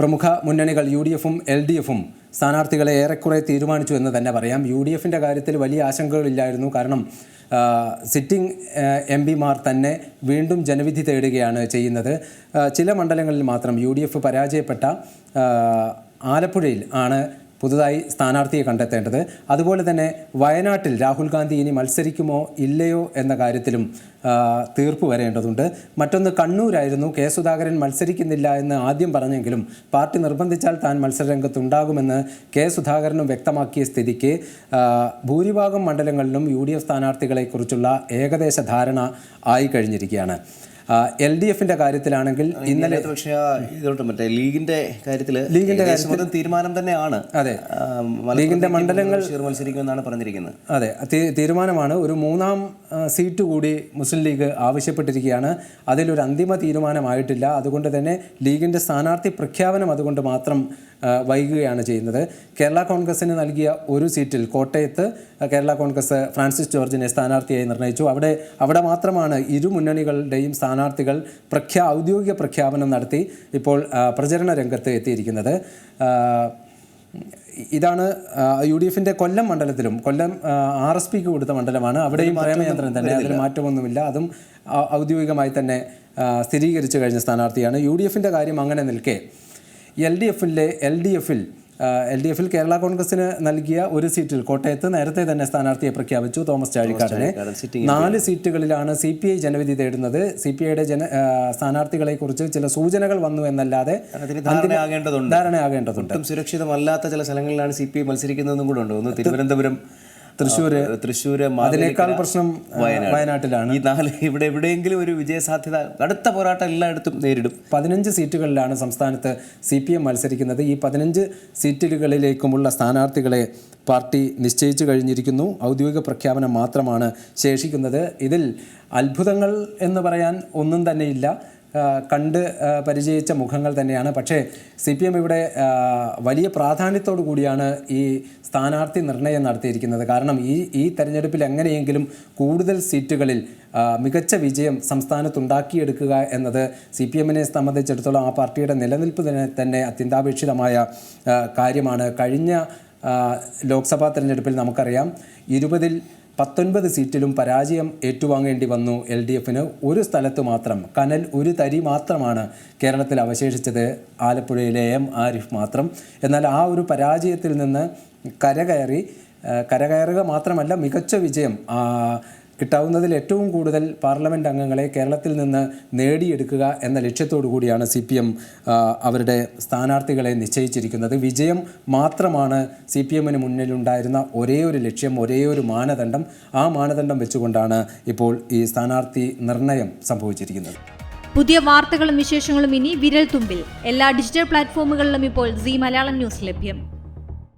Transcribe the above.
പ്രമുഖ മുന്നണികൾ U D എഫും എൽ ഡി എഫും സ്ഥാനാർത്ഥികളെ ഏറെക്കുറെ തീരുമാനിച്ചു എന്ന് തന്നെ പറയാം. യു ഡി എഫിന്റെ കാര്യത്തിൽ വലിയ ആശങ്കകളില്ലായിരുന്നു കാരണം സിറ്റിംഗ് എം പിമാർ തന്നെ വീണ്ടും ജനവിധി തേടുകയാണ് ചെയ്യുന്നത്. ചില മണ്ഡലങ്ങളിൽ മാത്രം യു ഡി എഫ് പരാജയപ്പെട്ട ആലപ്പുഴയിൽ ആണ് പുതുതായി സ്ഥാനാർത്ഥിയെ കണ്ടെത്തേണ്ടത്. അതുപോലെ തന്നെ വയനാട്ടിൽ രാഹുൽ ഗാന്ധി ഇനി മത്സരിക്കുമോ ഇല്ലയോ എന്ന കാര്യത്തിലും തീർപ്പ് വരേണ്ടതുണ്ട്. മറ്റൊന്ന് കണ്ണൂരായിരുന്നു. കെ സുധാകരൻ മത്സരിക്കുന്നില്ല എന്ന് ആദ്യം പറഞ്ഞെങ്കിലും പാർട്ടി നിർബന്ധിച്ചാൽ താൻ മത്സരരംഗത്തുണ്ടാകുമെന്ന് കെ സുധാകരനും വ്യക്തമാക്കിയ സ്ഥിതിക്ക് ഭൂരിഭാഗം മണ്ഡലങ്ങളിലും യു ഡി എഫ് സ്ഥാനാർത്ഥികളെക്കുറിച്ചുള്ള ഏകദേശ ധാരണ ആയി കഴിഞ്ഞിരിക്കുകയാണ്. എൽ ഡി എഫിന്റെ കാര്യത്തിലാണെങ്കിൽ ഇന്നലെ പക്ഷേ മറ്റേ ലീഗിന്റെ കാര്യത്തിൽ ലീഗിന്റെ കാര്യത്തിൽ തീരുമാനം തന്നെയാണ്. അതെ. ലീഗിന്റെ മണ്ഡലങ്ങൾ മത്സരിക്കുമെന്നാണ് പറഞ്ഞിരിക്കുന്നത്. അതെ തീരുമാനമാണ്. ഒരു മൂന്നാം സീറ്റ് കൂടി മുസ്ലിം ലീഗ് ആവശ്യപ്പെട്ടിരിക്കുകയാണ്. അതിലൊരു അന്തിമ തീരുമാനമായിട്ടില്ല. അതുകൊണ്ട് തന്നെ ലീഗിന്റെ സ്ഥാനാർത്ഥി പ്രഖ്യാപനം അതുകൊണ്ട് മാത്രം വൈകുകയാണ് ചെയ്യുന്നത്. കേരള കോൺഗ്രസിന് നൽകിയ ഒരു സീറ്റിൽ കോട്ടയത്ത് കേരള കോൺഗ്രസ് ഫ്രാൻസിസ് ജോർജിനെ സ്ഥാനാർത്ഥിയായി നിർണയിച്ചു. അവിടെ അവിടെ മാത്രമാണ് ഇരു മുന്നണികളുടെയും സ്ഥാനാർത്ഥികൾ പ്രഖ്യാ ഔദ്യോഗിക പ്രഖ്യാപനം നടത്തി ഇപ്പോൾ പ്രചരണ രംഗത്ത് എത്തിയിരിക്കുന്നത്. ഇതാണ് യു ഡി എഫിന്റെ കൊല്ലം മണ്ഡലത്തിലും കൊല്ലം ആർ എസ് പിക്ക് കൊടുത്ത മണ്ഡലമാണ്. അവിടെയും പ്രേമചന്ദ്രൻ തന്നെ അതിൽ മാറ്റമൊന്നുമില്ല. അതും ഔദ്യോഗികമായി തന്നെ സ്ഥിരീകരിച്ചു കഴിഞ്ഞ സ്ഥാനാർത്ഥിയാണ്. യു ഡി കാര്യം അങ്ങനെ നിൽക്കെ. എൽ ഡി എഫിലെ എൽ ഡി എഫിൽ എൽ ഡി എഫിൽ കേരള കോൺഗ്രസിന് നൽകിയ ഒരു സീറ്റിൽ കോട്ടയത്ത് നേരത്തെ തന്നെ സ്ഥാനാർത്ഥിയെ പ്രഖ്യാപിച്ചു തോമസ് ചാഴിക്കാടനെ. നാല് സീറ്റുകളിലാണ് സി പി ഐ ജനവിധി തേടുന്നത്. സി പി ഐയുടെ ജന സ്ഥാനാർത്ഥികളെ കുറിച്ച് ചില സൂചനകൾ വന്നു എന്നല്ലാതെ ധാരണയാകേണ്ടതുണ്ട് ധാരണയാകേണ്ടതുണ്ട് സുരക്ഷിതമല്ലാത്ത ചില സ്ഥലങ്ങളിലാണ് സി പി ഐ മത്സരിക്കുന്നതും കൂടെ ഉണ്ട്. ഒന്ന് തിരുവനന്തപുരം തൃശ്ശൂര് തൃശ്ശൂര് അതിനേക്കാൾ പ്രശ്നം വയനാട്ടിലാണ്. ഈ നാല് ഇവിടെ എവിടെയെങ്കിലും ഒരു വിജയ സാധ്യത അടുത്ത പോരാട്ടം എല്ലായിടത്തും നേരിടും. പതിനഞ്ച് സീറ്റുകളിലാണ് സംസ്ഥാനത്ത് സി പി എം മത്സരിക്കുന്നത്. ഈ പതിനഞ്ച് സീറ്റുകളിലേക്കുമുള്ള സ്ഥാനാർത്ഥികളെ പാർട്ടി നിശ്ചയിച്ചു കഴിഞ്ഞിരിക്കുന്നു. ഔദ്യോഗിക പ്രഖ്യാപനം മാത്രമാണ് ശേഷിക്കുന്നത്. ഇതിൽ അത്ഭുതങ്ങൾ എന്ന് പറയാൻ ഒന്നും തന്നെയില്ല. കണ്ട് പരിചയിച്ച മുഖങ്ങൾ തന്നെയാണ്. പക്ഷേ സി പി എം ഇവിടെ വലിയ പ്രാധാന്യത്തോടു കൂടിയാണ് ഈ സ്ഥാനാർത്ഥി നിർണയം നടത്തിയിരിക്കുന്നത്. കാരണം ഈ ഈ തെരഞ്ഞെടുപ്പിൽ എങ്ങനെയെങ്കിലും കൂടുതൽ സീറ്റുകളിൽ മികച്ച വിജയം സംസ്ഥാനത്തുണ്ടാക്കിയെടുക്കുക എന്നത് സി പി എമ്മിനെ സംബന്ധിച്ചിടത്തോളം ആ പാർട്ടിയുടെ നിലനിൽപ്പ് തന്നെ അത്യന്താപേക്ഷിതമായ കാര്യമാണ്. കഴിഞ്ഞ ലോക്സഭാ തെരഞ്ഞെടുപ്പിൽ നമുക്കറിയാം ഇരുപതിൽ പത്തൊൻപത് സീറ്റിലും പരാജയം ഏറ്റുവാങ്ങേണ്ടി വന്നു എൽ ഡി എഫിന്. ഒരു സ്ഥലത്ത് മാത്രം കനൽ ഒരു തരി മാത്രമാണ് കേരളത്തിൽ അവശേഷിച്ചത്. ആലപ്പുഴയിലെ എം ആരിഫ് മാത്രം. എന്നാൽ ആ ഒരു പരാജയത്തിൽ നിന്ന് കരകയറി കരകയറുക മാത്രമല്ല മികച്ച വിജയം കിട്ടാവുന്നതിൽ ഏറ്റവും കൂടുതൽ പാർലമെന്റ് അംഗങ്ങളെ കേരളത്തിൽ നിന്ന് നേടിയെടുക്കുക എന്ന ലക്ഷ്യത്തോടു കൂടിയാണ് സി പി എം അവരുടെ സ്ഥാനാർത്ഥികളെ നിശ്ചയിച്ചിരിക്കുന്നത്. വിജയം മാത്രമാണ് സി പി എമ്മിന് മുന്നിലുണ്ടായിരുന്ന ഒരേ ഒരു ലക്ഷ്യം ഒരേ ഒരു മാനദണ്ഡം. ആ മാനദണ്ഡം വെച്ചുകൊണ്ടാണ് ഇപ്പോൾ ഈ സ്ഥാനാർത്ഥി നിർണയം സംഭവിച്ചിരിക്കുന്നത്. പുതിയ വാർത്തകളും വിശേഷങ്ങളും ഇനി വിരൽ തുമ്പിൽ എല്ലാ ഡിജിറ്റൽ പ്ലാറ്റ്ഫോമുകളിലും ഇപ്പോൾ സി മലയാളം ന്യൂസ് ലഭ്യം.